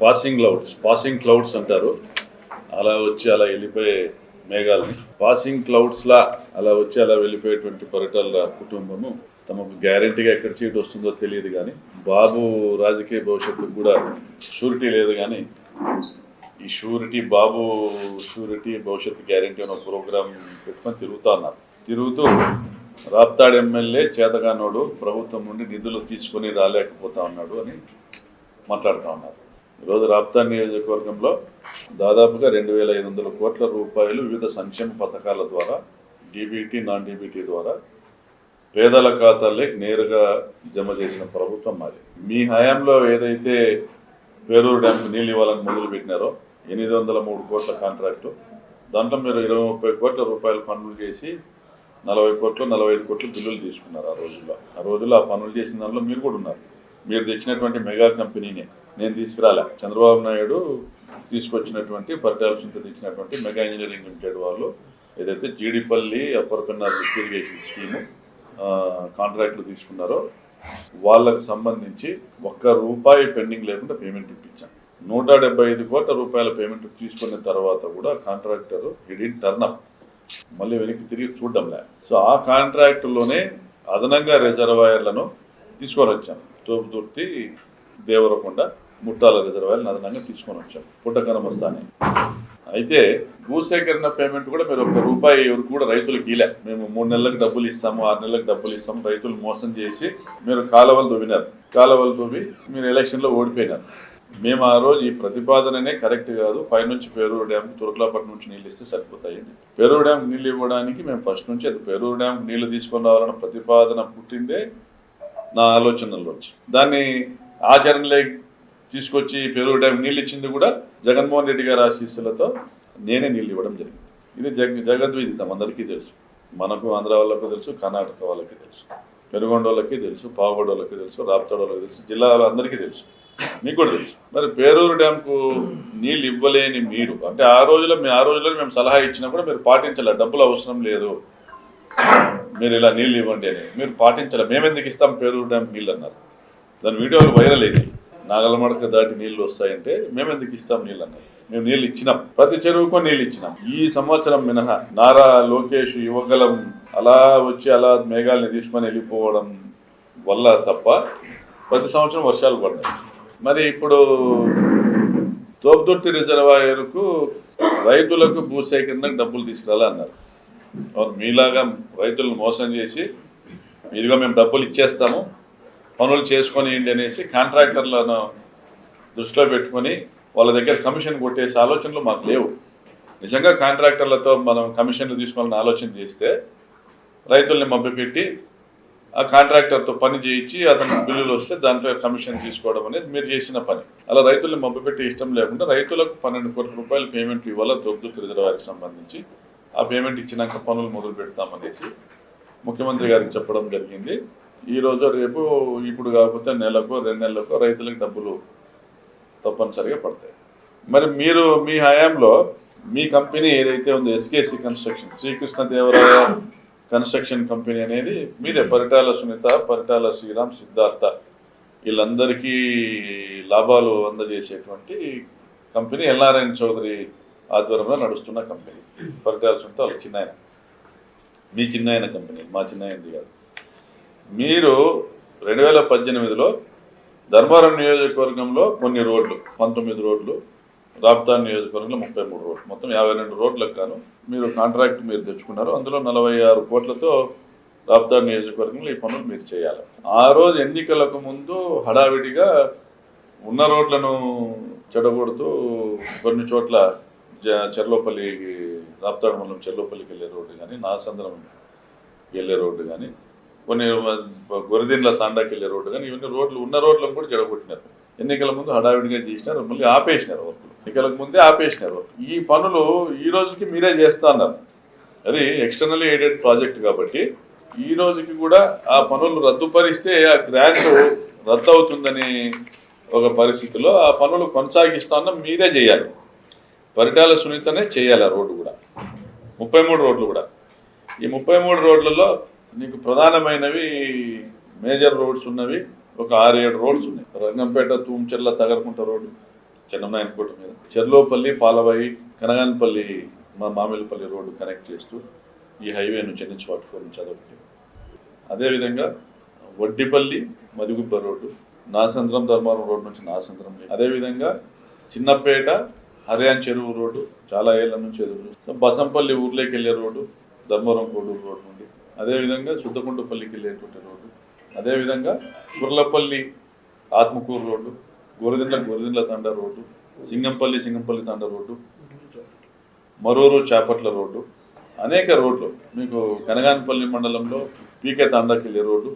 Passing clouds passing clouds అంటారు. అలా వచ్చి అలా వెళ్ళిపోయే మేఘాలని పాసింగ్ క్లౌడ్స్లా అలా వచ్చి అలా వెళ్ళిపోయేటువంటి పర్యటనల కుటుంబము తమకు గ్యారంటీగా ఎక్కడ సీట్ వస్తుందో తెలియదు కానీ బాబు రాజకీయ భవిష్యత్తుకు కూడా షూరిటీ లేదు కానీ ఈ షూరిటీ బాబు షూరిటీ భవిష్యత్తు గ్యారంటీ అనే ప్రోగ్రామ్ పెట్టుకొని తిరుగుతా ఉన్నారు. తిరుగుతూ రాప్తాడు ఎమ్మెల్యే చేతగానోడు ప్రభుత్వం నుండి నిధులు తీసుకొని రాలేకపోతా ఉన్నాడు అని మాట్లాడుతూ ఉన్నారు. ఈరోజు రాప్తా నియోజకవర్గంలో దాదాపుగా రెండు వేల ఐదు వందల కోట్ల రూపాయలు వివిధ సంక్షేమ పథకాల ద్వారా డీబీటీ నాన్ డీబీటీ ద్వారా పేదల ఖాతాలే నేరుగా జమ చేసిన ప్రభుత్వం మాది. మీ హయాంలో ఏదైతే పేరూరు డ్యాంకు నీళ్ళు ఇవ్వాలని మొదలు పెట్టినారో ఎనిమిది వందల మూడు కోట్ల కాంట్రాక్టు. దాంట్లో మీరు ఇరవై ముప్పై కోట్ల రూపాయలు పనులు చేసి నలభై కోట్లు నలభై ఐదు కోట్లు బిల్లులు తీసుకున్నారు ఆ రోజుల్లో. ఆ రోజుల్లో ఆ పనులు చేసిన దాంట్లో మీరు కూడా ఉన్నారు. మీరు తెచ్చినటువంటి మెగా కంపెనీనే. నేను తీసుకురాలే. చంద్రబాబు నాయుడు తీసుకొచ్చినటువంటి పరిటాల సుంత తెచ్చినటువంటి మెగా ఇంజనీరింగ్ లిమిటెడ్ వాళ్ళు ఏదైతే Jeedipalli upper Pennar lift irrigation scheme కాంట్రాక్ట్లు కాంట్రాక్టులు తీసుకున్నారో వాళ్ళకు సంబంధించి ఒక్క రూపాయి పెండింగ్ లేకుండా పేమెంట్ ఇప్పించాం. నూట డెబ్బై ఐదు కోట్ల రూపాయల పేమెంట్ తీసుకున్న తర్వాత కూడా కాంట్రాక్టర్ ఇడి టర్న్ అప్. మళ్ళీ వెనక్కి తిరిగి చూడడంలే సో ఆ కాంట్రాక్టులోనే అదనంగా రిజర్వాయర్లను తీసుకొని వచ్చాం తోపుదుర్తి దేవరకొండ ముట్టాల రిజర్వాయర్లను అదనంగా తీసుకొని వచ్చాం. పుట్టకనమస్తాని అయితే భూసేకరణ పేమెంట్ కూడా మీరు ఒక్క రూపాయి ఎవరు కూడా రైతులకు ఇలా మేము మూడు నెలలకు డబ్బులు ఇస్తాము ఆరు నెలలకు డబ్బులు ఇస్తాము రైతులు మోసం చేసి మీరు కాలువలు దువ్వినారు కాలువలు దువ్వి మీరు ఎలక్షన్లో ఓడిపోయినారు. మేము ఆ రోజు ఈ ప్రతిపాదననే కరెక్ట్ కాదు. పైనుంచి పేరూరు డ్యామ్ తురకలాపట్నం నుంచి నీళ్ళు ఇస్తే సరిపోతాయండి పేరూరు డ్యామ్ నీళ్ళు ఇవ్వడానికి మేము ఫస్ట్ నుంచి అది పేరూరు డ్యామ్ నీళ్ళు తీసుకొని రావాలన్న ప్రతిపాదన పుట్టిందే నా ఆలోచనల్లో దాన్ని ఆచరణలే తీసుకొచ్చి పెరుగు డ్యామ్ నీళ్ళు ఇచ్చింది కూడా జగన్మోహన్ రెడ్డి గారి ఆశీస్సులతో నేనే నీళ్ళు ఇవ్వడం జరిగింది. ఇది జగ జగద్విదితం. అందరికీ తెలుసు. మనకు ఆంధ్ర వాళ్ళకు తెలుసు కర్ణాటక వాళ్ళకి తెలుసు పెనుగొండ వాళ్ళకి తెలుసు పావుగొండ వాళ్ళకి తెలుసు రాప్తాడు వాళ్ళకి తెలుసు జిల్లాలో అందరికీ తెలుసు. మీకు కూడా తెలుసు. మరి పేరూరు డ్యాంకు నీళ్ళు ఇవ్వలేని మీరు అంటే ఆ రోజులో మేము ఆ రోజుల్లో మేము సలహా ఇచ్చినా కూడా మీరు పాటించాలి. డబ్బులు అవసరం లేదు. మీరు ఇలా నీళ్ళు ఇవ్వండి అని. మీరు పాటించాలి మేము ఎందుకు ఇస్తాం పేరు డ్యామ్ నీళ్ళు అన్నారు. దాని వీడియోలు వైరల్ అయింది. నాగలమడక దాటి నీళ్ళు వస్తాయంటే మేము ఎందుకు ఇస్తాం నీళ్ళు అన్నారు. మేము నీళ్ళు ఇచ్చినాం. ప్రతి చెరువుకో నీళ్ళు ఇచ్చినాం. ఈ సంవత్సరం మినహా నారా లోకేష్ యువగలం అలా వచ్చి అలా మేఘాలని తీసుకొని వెళ్ళిపోవడం వల్ల తప్ప ప్రతి సంవత్సరం వర్షాలు పడ్డాయి మరి ఇప్పుడు తోపుదుర్తి రిజర్వాయర్కు రైతులకు భూసేకరణకు డబ్బులు తీసుకురాలన్నారు అన్నారు. మీలాగా రైతులను మోసం చేసి మీరుగా మేము డబ్బులు ఇచ్చేస్తాము పనులు చేసుకొని అనేసి కాంట్రాక్టర్లను దృష్టిలో పెట్టుకొని వాళ్ళ దగ్గర కమిషన్ కొట్టేసే ఆలోచనలు మాకు లేవు. నిజంగా కాంట్రాక్టర్లతో మనం కమిషన్లు తీసుకోవాలని ఆలోచన చేస్తే రైతుల్ని మభ్యపెట్టి ఆ కాంట్రాక్టర్తో పని చేయించి అతను బిల్లులు వస్తే దాంట్లో కమిషన్ తీసుకోవడం అనేది మీరు చేసిన పని. అలా రైతుల్ని మభ్యపెట్టి ఇష్టం లేకుండా రైతులకు పన్నెండు కోట్ల రూపాయల పేమెంట్లు ఇవ్వాల తొమ్మిది రిజర్వాయర్కి సంబంధించి. ఆ పేమెంట్ ఇచ్చినాక పనులు మొదలు పెడతామనేసి ముఖ్యమంత్రి గారికి చెప్పడం జరిగింది. ఈ రోజు రేపు ఇప్పుడు కాకపోతే నెలకు రెండు నెలలకు రైతులకు డబ్బులు తప్పనిసరిగా పడతాయి. మరి మీరు మీ హయాంలో మీ కంపెనీ ఏదైతే ఉందో SKC construction Srikrishnadevaraya construction company అనేది మీదే పరిటాల సునీత పరిటాల శ్రీరామ్ సిద్ధార్థ వీళ్ళందరికీ లాభాలు అందజేసేటువంటి కంపెనీ ఎల్ఆర్ఎన్ చౌదరి ఆధ్వర్యంలో నడుస్తున్న కంపెనీ. పరిటాల వాళ్ళ చిన్నాయన. మీ చిన్నాయన కంపెనీ మా చిన్నాయనది కాదు. మీరు రెండు వేల పద్దెనిమిదిలో ధర్మవరం నియోజకవర్గంలో కొన్ని రోడ్లు పంతొమ్మిది రోడ్లు రాప్తాన్ నియోజకవర్గంలో ముప్పై మూడు రోడ్లు మొత్తం యాభై రెండు రోడ్లకు గాను మీరు కాంట్రాక్ట్ మీరు తెచ్చుకున్నారు. అందులో నలభై ఆరు కోట్లతో రాప్తాన్ నియోజకవర్గంలో ఈ పనులు మీరు చేయాలి. ఆ రోజు ఎన్నికలకు ముందు హడావిడిగా ఉన్న రోడ్లను చెడగొడుతూ కొన్ని చోట్ల చెర్లోపల్లి రాప్తాడు మండలం చెర్లోపల్లికి వెళ్ళే రోడ్డు కానీ నాసంద్రం వెళ్ళే రోడ్డు కానీ కొన్ని గొరిదిండ్ల తాండాకి వెళ్ళే రోడ్డు కానీ ఇవన్నీ రోడ్లు ఉన్న రోడ్లను కూడా చెడగొట్టినారు. ఎన్నికల ముందు హడావిడిగా చేసినారు మళ్ళీ ఆపేసినారు వర్కులు. ఎన్నికలకు ముందే ఆపేసినారు. ఈ పనులు ఈ రోజుకి మీరే చేస్తా అన్నారు. అది ఎక్స్టర్నల్లీ ఎయిడెడ్ ప్రాజెక్ట్ కాబట్టి ఈ రోజుకి కూడా ఆ పనులు రద్దుపరిస్తే ఆ గ్రాంట్ రద్దు అవుతుందని ఒక పరిస్థితిలో ఆ పనులు కొనసాగిస్తాన్న మీరే చేయాలి. పరిటాల సునీతనే చేయాలి ఆ రోడ్డు కూడా. ముప్పై మూడు రోడ్లు కూడా. ఈ ముప్పై మూడు రోడ్లలో నీకు ప్రధానమైనవి మేజర్ రోడ్స్ ఉన్నవి ఒక ఆరు ఏడు రోడ్స్ ఉన్నాయి. రంగంపేట తూంచెర్ల తగరకుంట రోడ్డు చెన్ననాయనకోట మీద. చెర్లోపల్లి పాలవాయి కనగానపల్లి మా మామిలిపల్లి రోడ్డు కనెక్ట్ చేస్తూ ఈ హైవేను చెన్నించి ఫార్టీ ఫోర్ నుంచి అదొకటి అదేవిధంగా వడ్డిపల్లి మదిగుబ్బ రోడ్డు నాసంద్రం ధర్మవరం రోడ్డు నుంచి నాసంద్రం అదేవిధంగా చిన్నపేట హర్యాన్ చెరువు రోడ్డు చాలా ఏళ్ళ నుంచి ఎదురు బసంపల్లి ఊర్లోకి వెళ్ళే రోడ్డు ధర్మవరం కోడూరు రోడ్డు నుండి. అదేవిధంగా సుద్దకుంటపల్లికి వెళ్ళేటువంటి రోడ్డు. అదేవిధంగా Gurlapalli Atmakur road Goridindla Goridindla Thanda road Singampalli Singampalli Thanda road Maruru Chepatla road. అనేక రోడ్లు. మీకు కనగానపల్లి మండలంలో పీకే తాండాకి వెళ్ళే రోడ్డు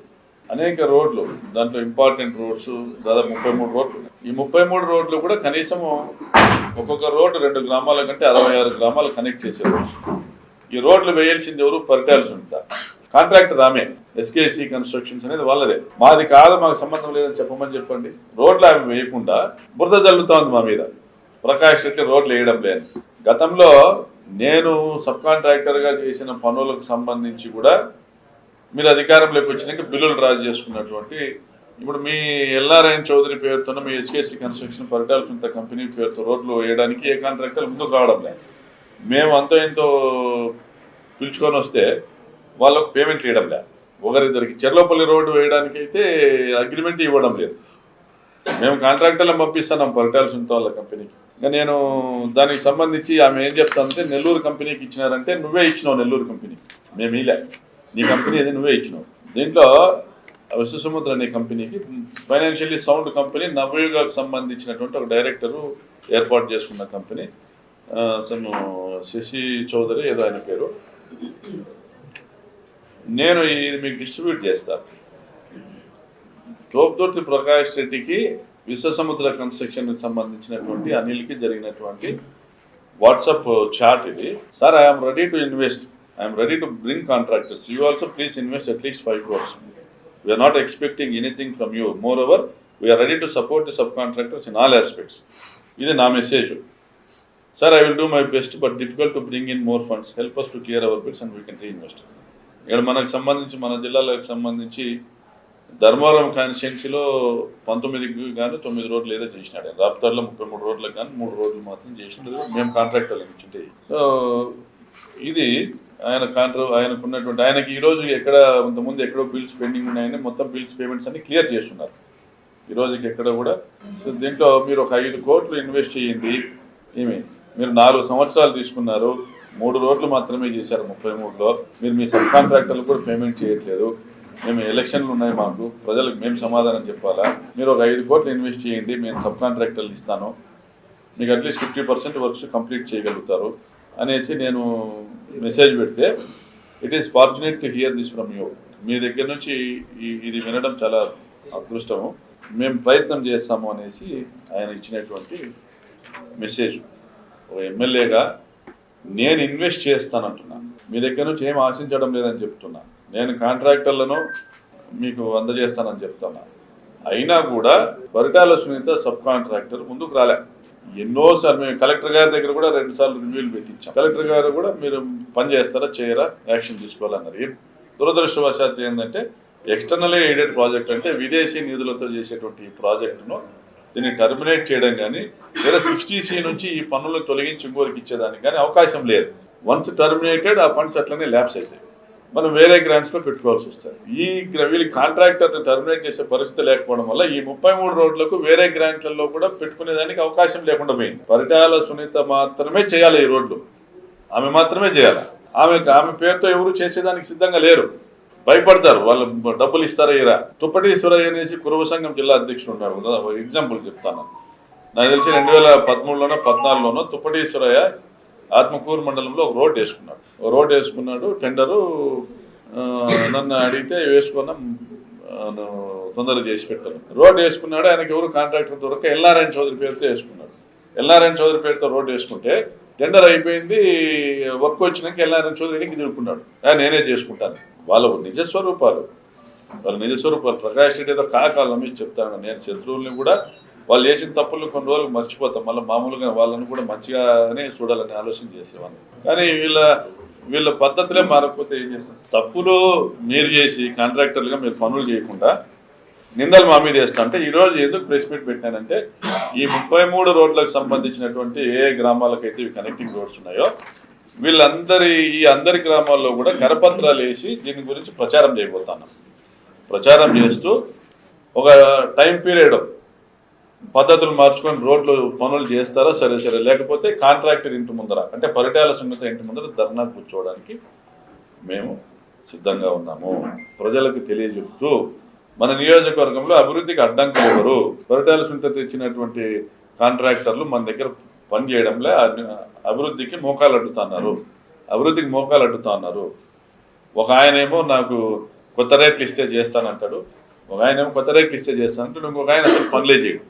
అనేక రోడ్లు దాంట్లో ఇంపార్టెంట్ రోడ్స్ దాదాపు ముప్పై మూడు రోడ్లు ఈ ముప్పై మూడు రోడ్లు కూడా కనీసం ఒక్కొక్క రోడ్డు రెండు గ్రామాల కంటే అరవై ఆరు గ్రామాలు కనెక్ట్ చేసే రోడ్స్ ఈ రోడ్లు వేయాల్సింది ఎవరు? పరిటాల్సి ఉంటారు కాంట్రాక్టర్ ఆమె ఎస్కేసి కన్స్ట్రక్షన్స్ అనేది వాళ్ళదే. మాది కాదు మాకు సంబంధం లేదని చెప్పమని చెప్పండి. రోడ్లు ఆమె వేయకుండా బురద జల్లుతోంది మా మీద. ప్రకాష్ రెడ్డి రోడ్లు వేయడం లేదు. గతంలో నేను సబ్ కాంట్రాక్టర్గా చేసిన పనులకు సంబంధించి కూడా మీరు అధికారంలోకి వచ్చినాక బిల్లులు డ్రా చేసుకున్నటువంటి ఇప్పుడు మీ ఎల్ఆర్ఐన్ చౌదరి పేరుతో మీ ఎస్కేసి కన్స్ట్రక్షన్ పరిటాల సుంత కంపెనీ పేరుతో రోడ్లు వేయడానికి ఏ కాంట్రాక్టర్ ముందుకు రావడం లేదు. మేము అంతో ఎంతో పిలుచుకొని వస్తే వాళ్ళకు పేమెంట్ ఇవ్వడం లేదు. ఒకరిద్దరికి చెర్లోపల్లి రోడ్డు వేయడానికి అయితే అగ్రిమెంట్ ఇవ్వడం లేదు. మేము కాంట్రాక్టర్లను పంపిస్తున్నాం పరిటాల సుంత వాళ్ళ కంపెనీకి. ఇంకా నేను దానికి సంబంధించి ఆమె ఏం చెప్తానంటే నెల్లూరు కంపెనీకి ఇచ్చినారంటే నువ్వే ఇచ్చినావు నెల్లూరు కంపెనీకి మేము ఇలా నీ కంపెనీ అది నువ్వే ఇచ్చినావు. దీంట్లో విశ్వసముద్ర అనే కంపెనీకి ఫైనాన్షియల్లీ సౌండ్ కంపెనీ నవయుగకు సంబంధించినటువంటి ఒక డైరెక్టరు ఏర్పాటు చేసుకున్న కంపెనీ ఆ, సమ్ శశి చౌదరి ఏదో ఆయన పేరు. నేను ఇది మీకు డిస్ట్రిబ్యూట్ చేస్తాను తోపుదూర్తి ప్రకాష్ రెడ్డికి విశ్వసముద్ర కన్స్ట్రక్షన్కి సంబంధించినటువంటి అనిల్కి జరిగినటువంటి వాట్సాప్ చాట్ ఇది. Sir I'm ready to invest I'm ready to bring contractors you also please invest at least five crores we're not expecting anything from you moreover we're ready to support the subcontractors in all aspects ఇది నా message sir I will do my best but difficult to bring in more funds help us to clear our bits and we can reinvest ఇక్కడ మనకు సంబంధించి మన జిల్లాలకు సంబంధించి ధర్మవరం కాన్స్టిట్యున్సీలో పంతొమ్మిదికి కానీ తొమ్మిది రోడ్లు ఏదో చేసినాడు. రాప్తార్లో ముప్పై మూడు రోడ్లకు కానీ మూడు రోడ్లు మాత్రం చేసినది మేము కాంట్రాక్టర్లు ఇచ్చింటే సో ఇది ఆయన కాంట్రా ఆయనకున్నటువంటి ఆయనకి ఈ రోజు ఎక్కడ ఇంతకుముందు ఎక్కడో బిల్స్ పెండింగ్ ఉన్నాయని మొత్తం బిల్స్ పేమెంట్స్ అన్ని క్లియర్ చేస్తున్నారు. ఈ రోజుకి ఎక్కడ కూడా. సో దీంట్లో మీరు ఒక ఐదు కోట్లు ఇన్వెస్ట్ చేయండి. ఏమి? మీరు నాలుగు సంవత్సరాలు తీసుకున్నారు. మూడు రోడ్లు మాత్రమే చేశారు ముప్పై మూడులో. మీరు మీ సబ్ కాంట్రాక్టర్లు కూడా పేమెంట్ చేయట్లేదు. మేము ఎలక్షన్లు ఉన్నాయి మాకు. ప్రజలకు మేము సమాధానం చెప్పాలా? మీరు ఒక ఐదు కోట్లు ఇన్వెస్ట్ చేయండి. మేము సబ్ కాంట్రాక్టర్లు ఇస్తాను. మీకు at least fifty percent works complete చేయగలుగుతారు. అనేసి నేను మెసేజ్ పెడితే it is fortunate to hear this from you మీ దగ్గర నుంచి ఇది వినడం చాలా అదృష్టము. మేము ప్రయత్నం చేస్తాము అనేసి ఆయన ఇచ్చినటువంటి మెసేజ్. ఒక ఎమ్మెల్యేగా నేను ఇన్వెస్ట్ చేస్తానంటున్నా. మీ దగ్గర నుంచి ఏం ఆశించడం లేదని చెప్తున్నా. నేను కాంట్రాక్టర్లను మీకు అందజేస్తానని చెప్తున్నా. అయినా కూడా పరిటాల సునీత సబ్ కాంట్రాక్టర్ ముందుకు రాలే. ఎన్నోసార్లు మేము కలెక్టర్ గారి దగ్గర కూడా రెండు సార్లు రివ్యూలు పెట్టించాం. కలెక్టర్ గారు కూడా మీరు పని చేస్తారా చేయరా యాక్షన్ తీసుకోవాలన్నారు. ఏం దురదృష్టవశాత్తు ఏంటంటే ఎక్స్టర్నలీ ఎయిడెడ్ ప్రాజెక్ట్ అంటే విదేశీ నిధులతో చేసేటువంటి ఈ ప్రాజెక్టును దీన్ని టర్మినేట్ చేయడం కానీ లేదా సిక్స్టీ సి నుంచి ఈ పనులు తొలగించి ఇంకోరికి ఇచ్చేదానికి కానీ అవకాశం లేదు. వన్స్ టర్మినేటెడ్ ఆ ఫండ్స్ అట్లనే ల్యాబ్స్ అవుతాయి మనం వేరే గ్రాంట్స్లో పెట్టుకోవాల్సి వస్తుంది. ఈ వీళ్ళు కాంట్రాక్టర్ని కాంట్రాక్టర్ టర్మినేట్ చేసే పరిస్థితి లేకపోవడం వల్ల ఈ ముప్పై మూడు రోడ్లకు వేరే గ్రాంట్లలో కూడా పెట్టుకునేదానికి అవకాశం లేకుండా పోయింది. పరిటాల సునీత మాత్రమే చేయాలి ఈ రోడ్లు. ఆమె మాత్రమే చేయాలి. ఆమె ఆమె పేరుతో ఎవరు చేసేదానికి సిద్ధంగా లేరు. భయపడతారు. వాళ్ళు డబ్బులు ఇస్తారా ఇరా తుప్పటీశ్వరయ్య అనేసి కురువ సంఘం జిల్లా అధ్యక్షుడు ఉన్నారు ఎగ్జాంపుల్ చెప్తాను. నాకు తెలిసి రెండు వేల పదమూడులోనో పద్నాలుగులోనో తుప్పటీశ్వరయ్య ఆత్మకూరు మండలంలో ఒక రోడ్ వేసుకున్నాడు. ఒక రోడ్ వేసుకున్నాడు టెండరు నన్ను అడిగితే వేసుకున్నా తొందరగా చేసి పెట్టాను. రోడ్ వేసుకున్నాడు ఆయనకి ఎవరు కాంట్రాక్టర్ దొరక ఎల్ఆర్ఎన్ చౌదరి పేరుతో వేసుకున్నాడు. ఎల్ఆర్ఎన్ చౌదరి పేరుతో రోడ్ వేసుకుంటే టెండర్ అయిపోయింది వర్క్ వచ్చినాక ఎల్ఆర్ఎన్ చౌదరి వెనక్కి తిరుగుకున్నాడు నేనే చేసుకుంటాను. వాళ్ళ నిజ స్వరూపాలు. వాళ్ళ నిజ స్వరూపాలు ప్రకాష్ రెడ్డి ఏదో కాకాలం చెప్తాను నేను శత్రువుల్ని కూడా వాళ్ళు చేసిన తప్పులు కొన్ని రోజులు మర్చిపోతాం. మళ్ళీ మామూలుగా వాళ్ళని కూడా మంచిగానే చూడాలని ఆలోచన చేసేవాళ్ళం. కానీ వీళ్ళ వీళ్ళ పద్ధతులే మారకపోతే ఏం చేస్తాం? తప్పులు మీరు చేసి కాంట్రాక్టర్లుగా మీరు పనులు చేయకుండా నిందలు మా మీద వేస్తా అంటే ఈరోజు ఎందుకు ప్రెస్ మీట్ పెట్టానంటే ఈ ముప్పై మూడు రోడ్లకు సంబంధించినటువంటి ఏ ఏ గ్రామాలకైతే ఇవి కనెక్టింగ్ రోడ్స్ ఉన్నాయో వీళ్ళందరి ఈ అందరి గ్రామాల్లో కూడా కరపత్రాలు వేసి దీని గురించి ప్రచారం చేయబోతున్నాం. ప్రచారం చేస్తూ ఒక టైం పీరియడ్ పద్ధతులు మార్చుకొని రోడ్లు పనులు చేస్తారా? సరే సరే. లేకపోతే కాంట్రాక్టర్ ఇంటి ముందర అంటే పరిటాల సున్నిత ఇంటి ముందర ధర్నా కూర్చోవడానికి మేము సిద్ధంగా ఉన్నాము. ప్రజలకు తెలియజెప్తూ మన నియోజకవర్గంలో అభివృద్ధికి అడ్డంకులు ఎవరు? పరిటాల సుంత తెచ్చినటువంటి కాంట్రాక్టర్లు మన దగ్గర పని చేయడంలే అభివృద్ధికి మోకాలు అడ్డుతున్నారు. అభివృద్ధికి మోకాలు అడ్డుతున్నారు. ఒక ఆయనేమో నాకు కొత్త రేట్లు ఇస్తే చేస్తానంటాడు. ఒక ఆయన ఏమో కొత్త రేట్లు ఇస్తే చేస్తానంటాడు. ఇంకొక ఆయన అసలు పనులే చేయడు.